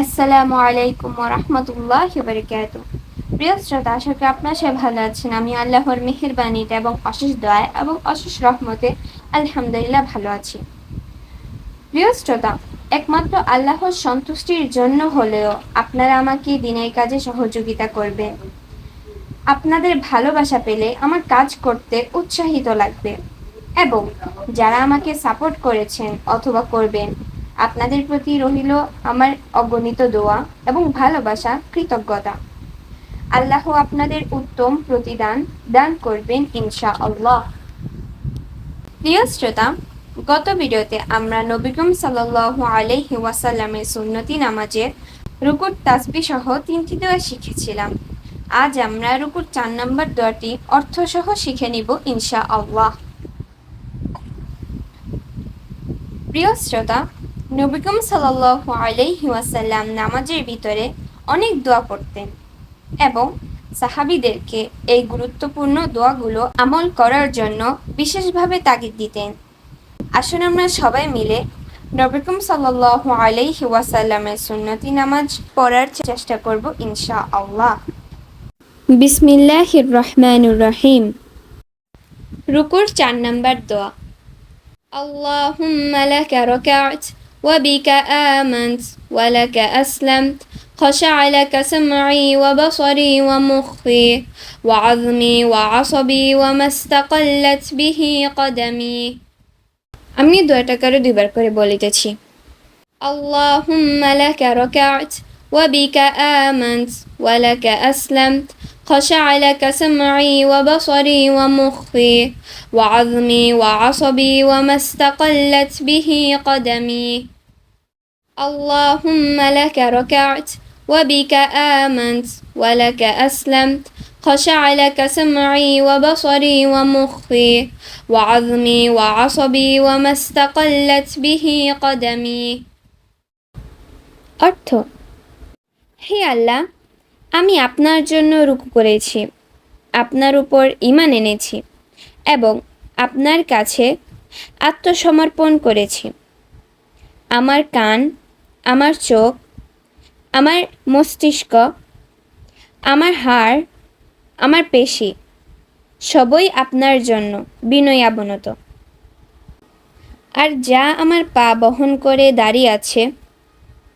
আসসালামু আলাইকুম রহমতুল্লাহ বারকাত প্রিয় শ্রোতা, আশা করি আপনার সে ভালো আছেন। আমি আল্লাহর মেহেরবানিতে এবং অশেষ দয়া এবং অশেষ রহমতে আলহামদুলিল্লাহ ভালো আছি। প্রিয় শ্রোতা, একমাত্র আল্লাহর সন্তুষ্টির জন্য হলেও আপনারা আমাকে দিনের কাজে সহযোগিতা করবেন। আপনাদের ভালোবাসা পেলে আমার কাজ করতে উৎসাহিত লাগবে এবং যারা আমাকে সাপোর্ট করেছেন অথবা করবেন আপনাদের প্রতি রহিল আমার অগণিত দোয়া এবং ভালোবাসা, কৃতজ্ঞতা। আল্লাহ আপনাদের উত্তম প্রতিদান দান করবেন ইনশা আল্লাহ প্রিয় শ্রোতা, গত ভিডিওতে আমরা নবীকরম সাল্লাল্লাহু আলাইহি ওয়াসাল্লামের সুন্নতি নামাজের রুকুর তাসবি সহ তিনটি দোয়া শিখেছিলাম। আজ আমরা রুকুর চার নম্বর দোয়াটি অর্থসহ শিখে নিব ইনশা আল্লাহ প্রিয় শ্রোতা নবিকম সাল্লাল্লাহু আলাইহি ওয়াসাল্লাম নামাজের ভিতরে অনেক দোয়া পড়তেন এবং সাহাবিদেরকে এই গুরুত্বপূর্ণ দোয়াগুলো আমল করার জন্য বিশেষভাবে তাগিদ দিতেন আসুন আমরা সবাই মিলে নবিকম সাল্লাল্লাহু আলাইহি ওয়াসাল্লামের সুন্নতি নামাজ পড়ার চেষ্টা করব ইনশা আল্লাহ বিসমিল্লাহির রহমানুর রহিম রুকুর চার নম্বর দোয়া اللهم لك ركعت وبك آمنت ولك أسلمت خشع لك سمعي وبصري ومخي وعظمي وعصبي وما استقلت به قدمي আমি দোয়াটা কারো দুইবার করে বলিতেছি اللهم لك ركعت وبك آمنت ولك أسلمت خشع لك سمعي وبصري ومخي وعظمي وعصبي وما استقلت به قدمي اللهم لك ركعت وبك آمنت ولك أسلمت خشع لك سمعي وبصري ومخي وعظمي وعصبي وما استقلت به قدمي অর্থ হে আল্লাহ আমি আপনার জন্য রুকু করেছি আপনার উপর ইমান এনেছি এবং আপনার কাছে আত্মসমর্পণ করেছি আমার কান আমার চোখ, আমার মস্তিষ্ক, আমার হাড়, আমার পেশি, সবই আপনার জন্য বিনয়াবনত আর যা আমার পা বহন করে দাঁড়িয়ে আছে,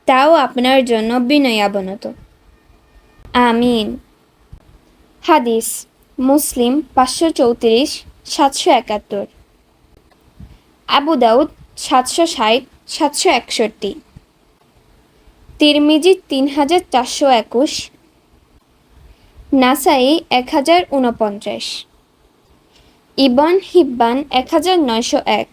তাও আপনার জন্য বিনয়াবনত আমিন। হাদিস, মুসলিম পাঁচশো চৌত্রিশ, সাতশো একাত্তর। আবু দাউদ, সাতশো ষাট, সাতশো একষট্টি। তিরমিজি তিন হাজার চারশো একুশ, নাসাই এক হাজার উনপঞ্চাশ ইবন হিব্বান এক হাজার নয়শো এক।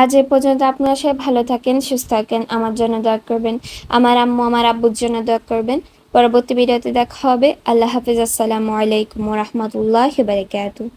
আজ এ পর্যন্ত আপনারা সবাই ভালো থাকেন, সুস্থ থাকেন, আমার জন্য দোয়া করবেন, আমার আম্মু, আমার আব্বুর জন্য দোয়া করবেন। পরবর্তী ভিডিওতে দেখা হবে। আল্লাহ হাফিজ। আসসালামু আলাইকুম রহমতুল্লাহ বারকাতুহ।